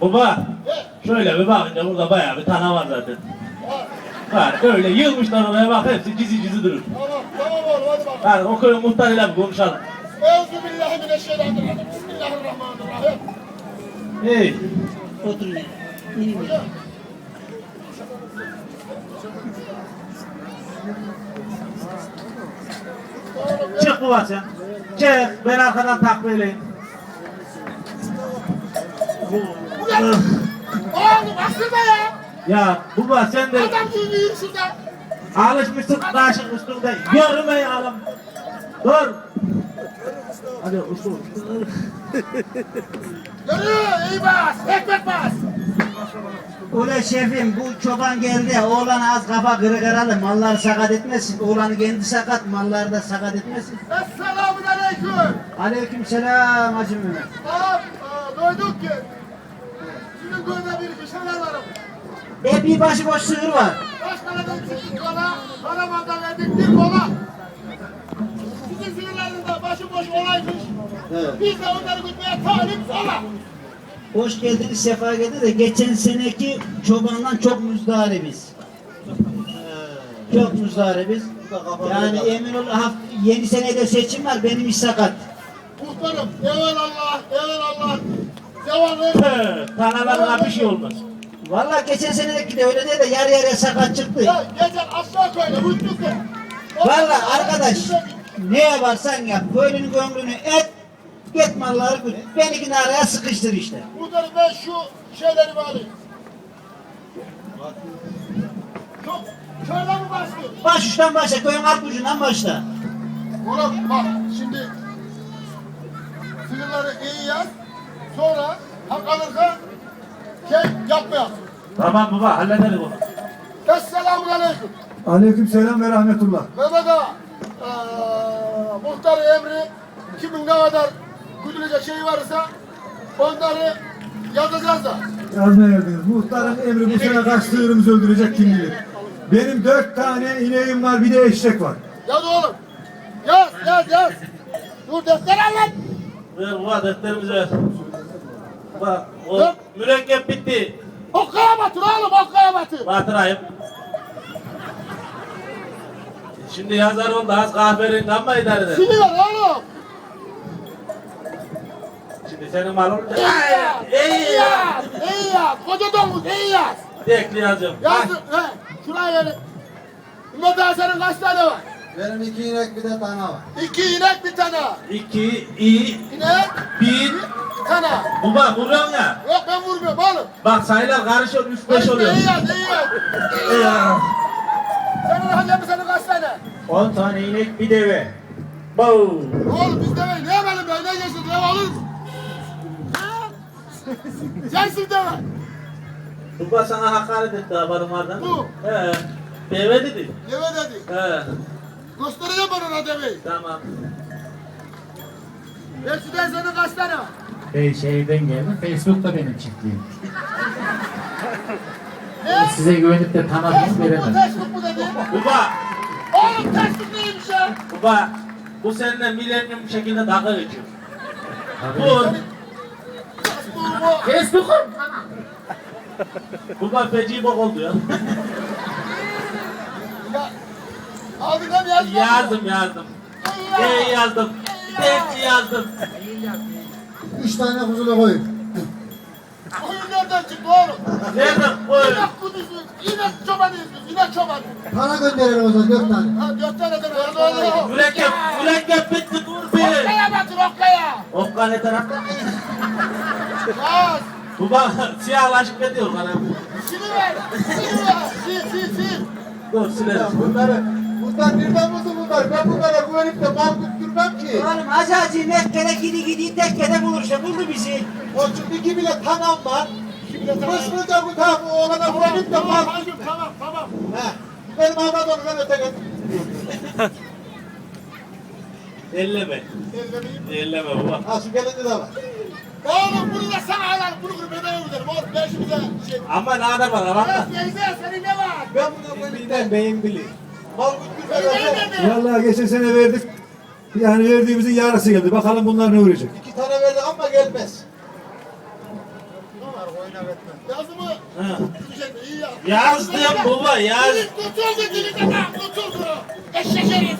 Baba şöyle bir bakınca burada bayağı bir tane var zaten. Ha, Var öyle yığılmışlar oraya bak hepsi cizi cizi durur. Tamam tamam oğlum hadi bakalım. Hadi o köyün muhtarıyla bir konuşalım. Euzubillahimineşşeytanirracim. Bismillahirrahmanirrahim. Hey. Oturun. İyi mi? Çık. Çık ben arkadan takviyeyleyim. Oğlum aslında ya. Ya baba sen de Adam yürü şurada. alışmışsın taşın üstünde. Yürüme oğlum. Dur. Hadi usta. Yürü iyi bas. Ekmek bas. Ule şefim bu çoban geldi. Oğlan az kafa kırık herhalde. Mallar sakat etmesin. Oğlanı kendi sakat. Mallar da sakat etmesin. Esselamun aleyküm. Aleyküm selam Hacı Mehmet. Ağam aa, duyduk ki. Sizin köyde bir şeyler var. E bir başıboş sığır var. Başkaladan iki kola, Karaman'da verdik bir kola. Sizin sinirlerinde başıboş olaymış. Evet. Biz de onları gütmeye talip ola. Hoş geldiniz, sefa geldiniz de geçen seneki çobandan çok muzdaribiz. Çok muzdaribiz. Yani emin ol haft- yeni senede seçim var benim iş sakat. Muhtarım, evelallah, evelallah. Devamlı. Tüh, Tanalarına bir şey olmaz. Vallahi geçen senedeki de öyle değil de yarı yarıya sakat çıktı. Ya geçen aşağı köyde uçtuk ya. Vallahi arkadaş ne yaparsan yap köylünün gönlünü et git malları güt. Benimkini araya sıkıştır işte. Muhtarım ben şu şeyleri bir alayım. Çok, şöyle mi bastın? Baş uçtan başla köyün alt ucundan başla. Oğlum bak şimdi sınırları iyi yaz. Sonra hak alırsa şey yapmayalım. Tamam baba hallederiz onu. Esselamun aleyküm. Aleyküm selam ve rahmetullah. Mehmet Ağa, eee, muhtar emri kimin ne kadar güdülecek şey varsa onları yazacağız da. Yazmaya geldiniz. Muhtarın emri bu sene kaç sığırımızı öldürecek kim bilir. Benim dört tane ineğim var bir de eşek var. Yaz oğlum. Yaz, yaz, yaz. Dur defter al lan. Ver baba defterimizi ver. Bak o Dur. mürekkep bitti. Okkaya batır oğlum, okkaya batır. Batırayım. Şimdi yazar oldu az kahverengi ama idare eder. Siliver oğlum. Şimdi senin mal olunca. İyi yaz, iyi İyi ya. yaz. Koca domuz, iyi yaz. Dekli yazıyorum. Yazdır, he. Şuraya verin. Ümmet Ağa senin kaç tane var? Benim iki inek bir de tane var. İki inek, bir tane. İki, iyi, İnek, bir. Bir tane. Baba vuruyorsun ya. Yok ben vurmuyorum oğlum. Bak sayılar karışıyor, üç beş oluyor. İyi yaz, iyi yaz. İyi yaz. Senin hacı senin kaç tane? 10 tane inek bir deve. Bow. Oğlum biz demeyin. Ne yapalım ben? Ne geçsin? Ne alırız? Ha? Sensin deme. Baba sana hakaret etti haberim vardı. Bu. He. Deve dedi. Deve dedi. He. Göstereceğim ben ona deveyi. Tamam. Belki senin kaç tane var? Şey, şeyden geldim. Facebook'ta benim çiftliğim. Ne? Size güvenip de mu bu? veremem. Mu dedi? Baba. Oğlum terslik neymiş ya? Baba. Bu seninle milenyum şekilde dalga geçiyor. Bu. Bu bu. Facebook'um. Baba feci bok oldu ya. Ya. Aldın hem yazma. yazdım yazdım. E yazdım. Tek yazdım. Üç tane kuzulu koyun. Oyun nereden çıktı oğlum? Nerede? Koy. İnek kudusu, inek çobanıyız biz, inek çobanı. Para gönderelim o zaman dört tane. Ha dört tane de var. Oğlum. Mürekkep, mürekkep bitti dur bir. Okkaya batır okkaya. Okka ne tarafta? Yaz. Baba siyahlaşıp gidiyor bana. Siliver. Siliver. Sil sil sil. Dur silerim. Bunları, birden buldu bunlar. Ben bunlara güvenip de mal tutturmam ki. Oğlum Hacı Hacı Mekke'de gidi gidi tekkede bulursa buldu bizi. O çünkü iki bile tamam var. Kısmıca bu tarafı oğlana güvenip de mal hacım tamam tamam. He. Benim onu ben öte git. Elleme. Ellemeyeyim. Elleme baba. Ha şu gelende de var. Oğlum bunu da sana alalım. Bunu kırıp bedava öderim. Oğlum ben şimdi şey. Ama ne kadar var bak. Ya teyze senin ne var? Ben buna koydum. beyin bili. Vallahi geçen sene verdik. Yani verdiğimizin yarısı geldi. Bakalım bunlar ne uğrayacak. İki tane verdik ama gelmez. Yazı mı? Yazdım baba yaz. Dili tutuldu dili de tutuldu. Eşek herif.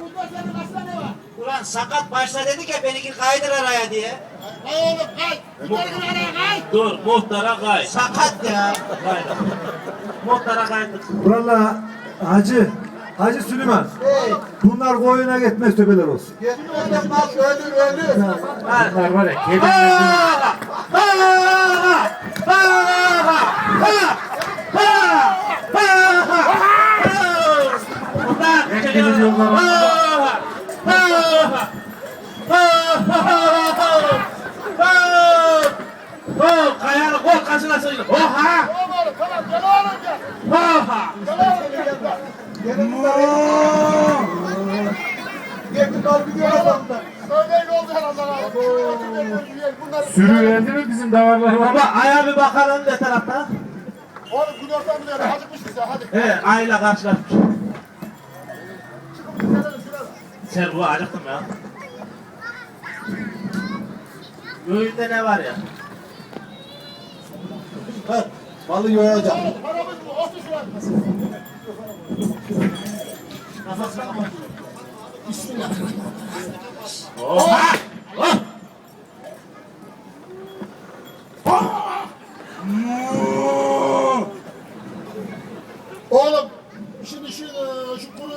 Burada senin hasta ne var? Ulan sakat başla dedik ya benimki kaydır araya diye. Kay oğlum kay. Kır araya kay. Dur muhtara kay. Sakat ya. Kay. Muhtara kaydık. Vallahi Hacı, Hacı Süleyman. Hey, Bunlar koyuna gitmez töbeler olsun. gitmeden mal ölür ölür. Bunlar var ya kedi. Baba! Oh, kayanı kol kasına sığdı. Oha! Gel. Oha! Gelin bunlar. Geldi kalbi diyor adamda. Söyleyin oldu herhalde abi. Sürüverdi mi bizim davarları var? Baba ayağa bir bakalım ne tarafta? Oğlum gün ortamı da acıkmış bize hadi. Evet, ayla karşılaşmış. Sen bu acıktım ya. Göğünde ne var ya? Ha, malı yoyacağım. Paramız bu. Şurada. Oha! Oh! Oğlum şimdi şu e, şu kuru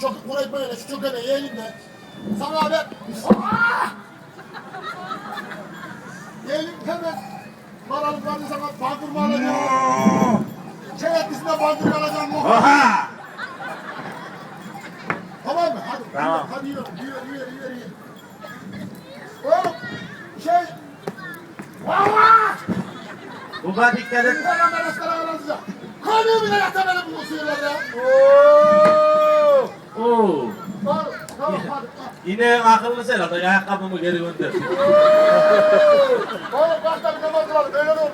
çok kuru ekmeğiyle şu çok yemeği yiyelim de sana haber. Yiyelim hemen paralıklarını sana bandırma alacağım. Çevetlisine bandırma alacağım. Oha! Tamam mı? Hadi. Tamam. Hadi yürü. Yürü yürü yürü. Oğlum şey Allah! Buga dikkat et. Ulan ben eskara alacağım. Kanı bile yatameli bu suyular ya. Oo! Oğlum tamam hadi. Yine akıllı sen adam ayakkabımı geri gönder. Oğlum kaç tane namaz kılalım öyle olur.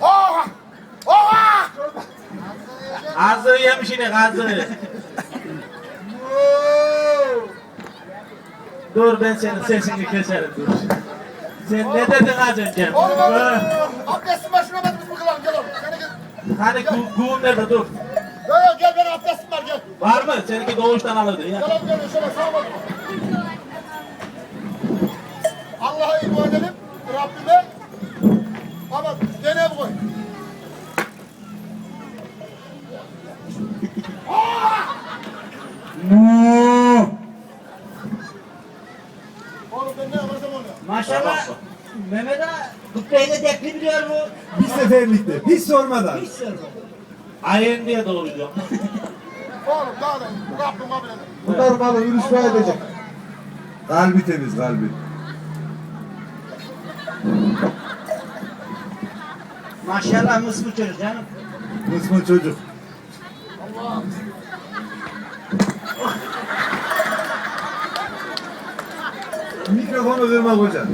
Oha! Oha! Ağzını yemiş yine ağzını. dur ben senin sesini keserim dur. Sen ne dedin az önce? Oğlum oğlum. Abdestin başına bak biz mi kılalım gel oğlum. Seni gel. Hani gu guğun nerede dur. Gel gel gel benim abdestim var gel. Var mı? Seninki doğuştan alırdı ya. Gel oğlum gel şöyle sağ ol. Allah'a iman edelim. Rabbime. Ama dene koy. Oğlum ben ne yaparsam onu. yap. Maşallah. Mehmet ağa Kutbeyi de dekli biliyor bu. Bir seferlikte, hiç sormadan. Hiç sorma. Ayın diye doğuracağım. Oğlum daha da Rabbim kabul eder. Bunlar malı rüşve edecek. Kalbi temiz, kalbi. Maşallah mısır çocuk canım. Mısmı çocuk. Mikrofonu verme hocam.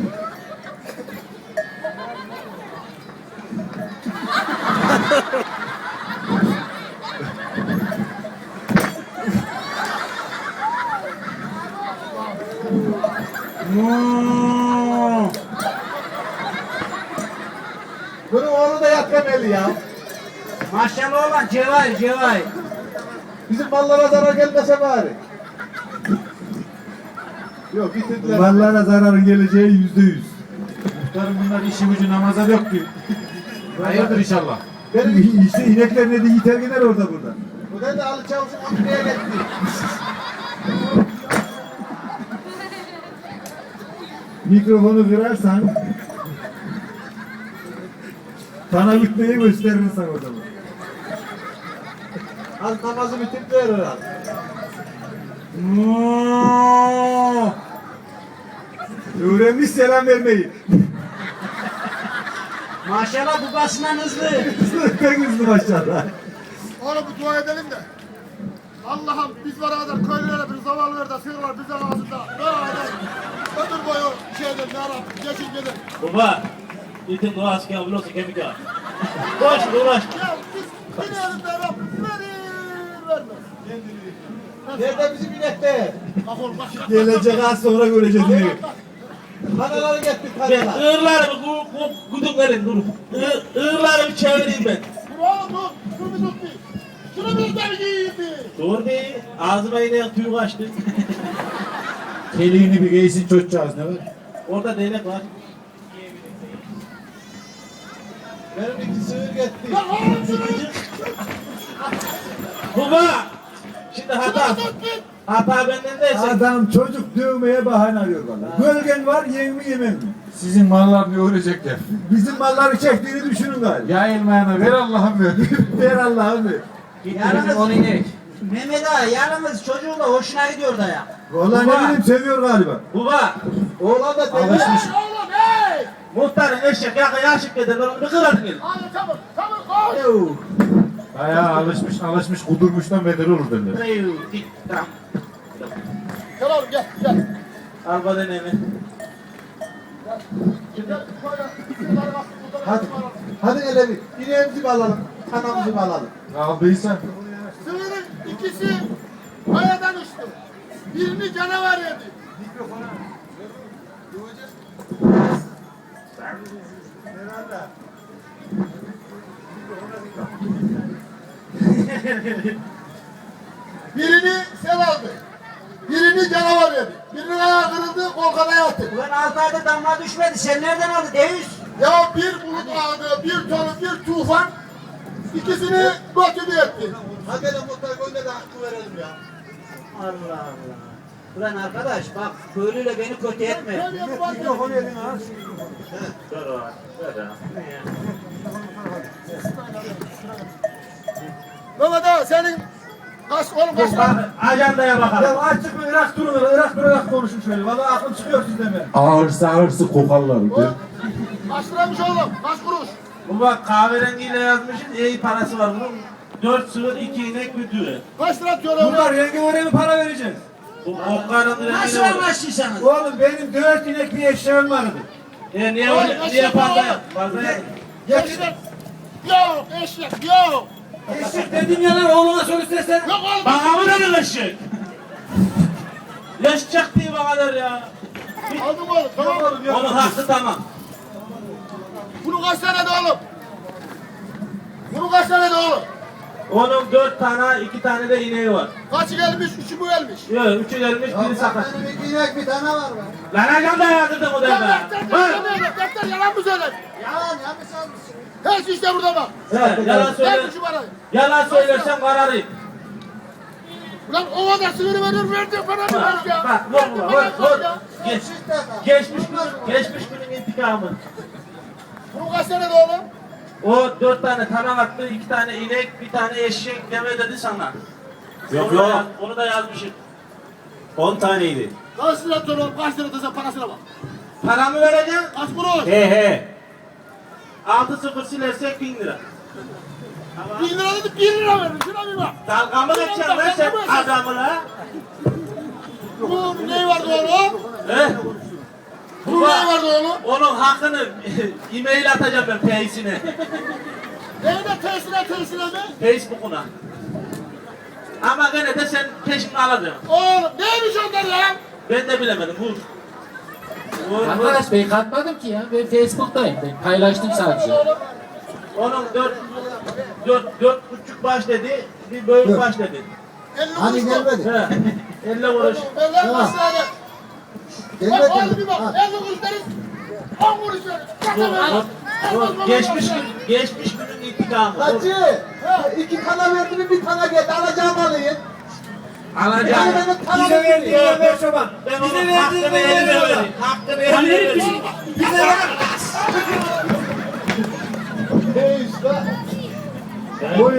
Bunun oğlu da yatmamalı ya. Maşallah olan cevay cevay. Bizim mallara zarar gelmese bari. Yok bitirdiler. Mallara zararın geleceği yüzde yüz. Muhtarım bunlar işi gücü namaza ki. Hayırdır inşallah. Benim İşte inekler ne de yiter gider orada burada. bu da Ali Çavuş'un Ankara'ya gitti. Mikrofonu kırarsan Tanıdık neyi gösterirsin o zaman. Az namazı bitirdiler herhalde. Öğrenmiş selam vermeyi. Maşallah babasından hızlı. Pek hızlı maşallah. Oğlum bir dua edelim de. Allah'ım biz var kadar köylülere bir zavallı ver de sığır var bizim ağzında. Ne adam? Ömür boyu şeydir ya Rabbim. Geçin gidin. Baba, itin doğası ki ablosu kemik ya. Uğraş, uğraş. Ya biz gidelim de Rabbim. Verir vermez. Nerede bizim inekler? Gelecek az sonra göreceğiz bak. Kanaları getir Ben kanalar. ığırlarımı gu, gu, guduk verin dur. Iğı, ığırlarımı çevireyim ben. Dur oğlum dur. Şunu bir tut bir. Şunu bir de bir giyin bir. Dur bir, ağzıma yine tüy kaçtı. Keliğini bir giysin çocukcağız ne var? Orada değnek var. Benim iki sığır getir. Baba! Şimdi hata, hata benden değilse. Adam çocuk dövmeye bahane arıyor bana. Gölgen var yem mi yemem mi? Sizin mallar ne ölecekler? Bizim malları çektiğini düşünün galiba. Yayılmayana ver Allah'ım ver. Ver Allah'ım ver. Yalnız Mehmet ağa yalnız çocuğun da hoşuna gidiyor da ya. Vallahi ne bileyim seviyor galiba. Baba, Oğlan da deli. Hey oğlum hey. muhtarın eşek yakın yaşık dedi. Onu bir kırarım gelin. Hadi çabuk çabuk koş. Bayağı alışmış alışmış kudurmuştan beter olur derler. Tik, tak. Gel oğlum gel gel. Bak, bunları Hadi. Hadi hele bir. İneğimizi mi alalım? Kanamızı mı alalım? Aldıysan. Sığırın ikisi kayadan uçtu. Birini canavar yedi. Birini sel aldı. Birini canavar yedi. Birinin ayağı kırıldı, kolkada yattı. Ulan altı ayda damla düşmedi. Sen nereden aldın Deviz? Ya bir bulut ağdı, bir tonu, bir tufan ikisini götürdü etti. Hadi hele muhtar gönde de hakkı verelim ya. Allah Allah. Ulan arkadaş bak köylüyle beni kötü etme. Mikrofonu elin aç. Dur o, dur o. Mehmet ağa senin kaç oğlum kaç var? Bak, ajandaya bakalım. Ya açık mı Irak durun Irak durarak konuşun şöyle. Vallahi aklım çıkıyor benim. Ağırsa ağırsı kokarlar. Kaç liraymış oğlum? Kaç kuruş? Bu bak kahverengiyle yazmışsın, iyi parası var bunun. Dört sığır, iki inek, bir düve. Kaç lira atıyor oğlum? Bunlar yenge mi para vereceğiz? Bu okların Nasıl rengine var. anlaştıysanız? Oğlum benim dört inek bir eşeğim vardı. E niye, Oğlum, niye eşek fazla var yap? Fazla yap. Eşek. Yok eşek yok. Eşek dedim ya lan oğluna söyle sen. Yok oğlum. Bana mı dedin ışık? Yaşayacak diye bana der ya. Aldım oğlum tamam mı? Onun hakkı tamam. Bunu kaç tane de oğlum? Bunu kaç tane de oğlum? Onun dört tane, iki tane de ineği var. Kaçı gelmiş, üçü mü gelmiş? Yok, üçü gelmiş, biri sakat. Benim iki inek bir tane var be. Lan ajanda yazdırdım o Ya derbe. defter, defter, defter yalan mı söyler? Yalan yanlış almışsın. Her şey işte burada bak. He, yalan söyle. Ver şu parayı. Yalan söylersem kararıyım. Ulan o kadar sığırı verir verdi bana bir bak ya. Bak, vur, vur, vur. ya. Geç, geçmiş günün, geçmiş günün intikamı. Bunu kaç tane de oğlum? O dört tane tanak attı, iki tane inek, bir tane eşek deme dedi sana. Yok Onu da yok. yaz- Onu da yazmışım. 10 taneydi. Kaç lira oğlum? Kaç lira dese parasına bak. Paramı vereceğim, Kaç kuruş? He he. Altı sıfır silersek bin lira. Bir lira dedi bir lira verin. Şuna bir bak. Dalga mı geçeceksin lan sen adamına? Bu neyi vardı oğlum? He? Bu neyi vardı oğlum? Onun hakkını e-mail atacağım ben Face'ine. Neyine tesine tesine mi? Facebook'una. Ama gene de sen peşini alacaksın. Oğlum neymiş onlar ya? Ben de bilemedim. Vur. Arkadaş ben katmadım ki ya. Ben Facebook'tayım. Ben paylaştım sadece. Onun dört, dört, dört buçuk baş dedi, bir bölük baş dedi. 50 Hani gelmedi. He. 50 kuruş. Ben lan kaç lira ver? Bak Gelmedi oğlum mi? bir bak. Ha. 50 kuruş deriz. 10 kuruş veririz. Kaça Dur, veririz? dur, dur. Geçmiş gün, geçmiş günün intikamı. Hacı. iki kana verdi mi bir tane geldi. Alacağım alayım. Alacağım. Bize verdiğin yok. ver çoban. Bize verdiğin hakkını ver çoban. Hakkını eline vereyim. Bize ver. Hey. Boy